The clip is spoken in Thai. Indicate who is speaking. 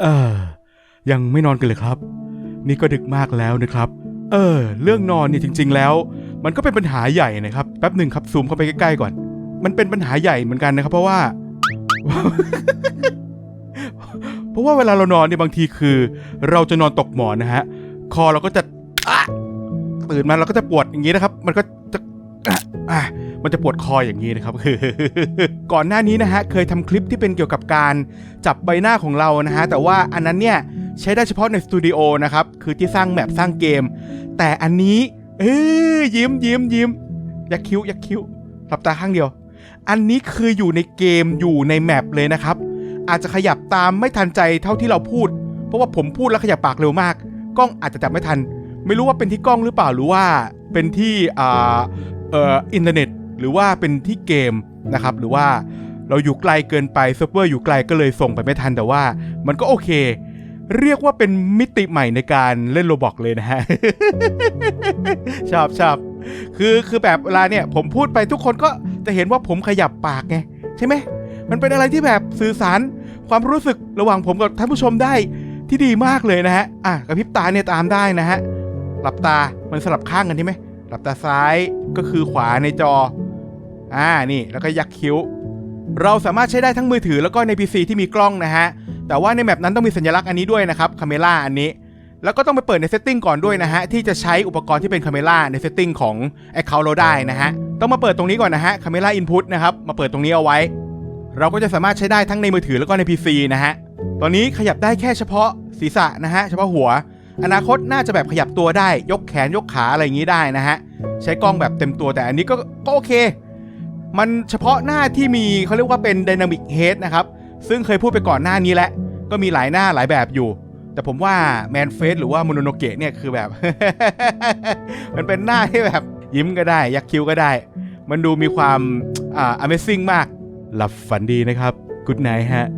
Speaker 1: เออ ยังไม่นอนกันเลยครับ นี่ก็ดึกมากแล้วนะครับ เออ เรื่องนอนเนี่ยจริง ๆ แล้ว มันก็เป็นปัญหาใหญ่นะครับ แป๊บหนึ่งครับซูมเข้าไปใกล้ๆก่อน มันเป็นปัญหาใหญ่เหมือนกันนะครับ เพราะว่า เพราะว่าเวลาเรานอนเนี่ยบางทีคือ เราจะนอนตกหมอนนะฮะ คอเราก็จะอะตื่นมาเราก็จะปวดอย่างนี้นะครับ มันก็จะอะอะ มันจะปวดคออย่างนี้นะครับคือก่อนหน้านี้นะฮะเคยทำคลิปที่เป็นเกี่ยวกับการจับใบหน้าของเรานะฮะแต่ว่าอันนั้นเนี่ยใช้ได้เฉพาะในสตูดิโอนะครับคือที่สร้างแมปสร้างเกม แต่อันนี้เอ้ยยิ้มยิ้มยิ้มยักคิ้วยักคิ้วหลับตาข้างเดียว อันนี้คืออยู่ในเกมอยู่ในแมปเลยนะครับ อาจจะขยับตามไม่ทันใจเท่าที่เราพูด เพราะว่าผมพูดแล้วขยับปากเร็วมาก กล้องอาจจะจับไม่ทัน ไม่รู้ว่าเป็นที่กล้องหรือเปล่าหรือว่าเป็นที่อ่าเอ่ออินเทอร์เน็ต หรือว่าเป็นที่เกมนะครับ หรือว่าเราอยู่ไกลเกินไปเซิร์ฟเวอร์อยู่ไกลก็เลยส่งไปไม่ทันแต่ว่า มันก็โอเค เรียกว่าเป็นมิติใหม่ในการเล่นโรบอกเลยนะฮะชอบชอบคือคือแบบเวลาเนี่ย ผมพูดไปทุกคนก็จะเห็นว่าผมขยับปากไงใช่ไหมมันเป็นอะไรที่แบบสื่อสารความรู้สึกระหว่างผมกับท่านผู้ชมได้ที่ดีมากเลยนะฮะ อะกระพริบตาเนี่ยตามได้นะฮะ หลับตา มันสลับข้างกันใช่ไหม หลับตาซ้ายก็คือขวาในจอ อ่านี่แล้วก็ยักคิ้ว เราสามารถใช้ได้ทั้งมือถือแล้วก็ใน PC ที่มีกล้องนะฮะ แต่ว่าในแมปนั้นต้องมีสัญลักษณ์อันนี้ด้วยนะครับคาเมล่าอันนี้ แล้วก็ต้องไปเปิดในเซตติ้งก่อนด้วยนะฮะ ที่จะใช้อุปกรณ์ที่เป็นคาเมล่าในเซตติ้งของ Account เราได้นะฮะ ต้องมาเปิดตรงนี้ก่อนนะฮะคาเมล่าอินพุตนะครับมาเปิดตรงนี้เอาไว้ เราก็จะสามารถใช้ได้ทั้งในมือถือแล้วก็ใน PC นะฮะตอนนี้ขยับได้แค่เฉพาะศีรษะนะฮะเฉพาะหัว อนาคตน่าจะแบบขยับตัวได้ยกแขนยกขาอะไรอย่างนี้ได้นะฮะใช้กล้องแบบเต็มตัวแต่อันนี้ก็ก็โอเค มันเฉพาะหน้าที่มีเขาเรียกว่าเป็นดินามิกเฮดนะครับ ซึ่งเคยพูดไปก่อนหน้านี้แล้ว ก็มีหลายหน้าหลายแบบอยู่ แต่ผมว่าแมนเฟสหรือว่ามโนโนเกะเนี่ยคือแบบ มันเป็นหน้าที่แบบยิ้มก็ได้ ยักคิ้วก็ได้ มันดูมีความอ่า Amazing มาก หลับฝันดีนะครับ Good night ฮะ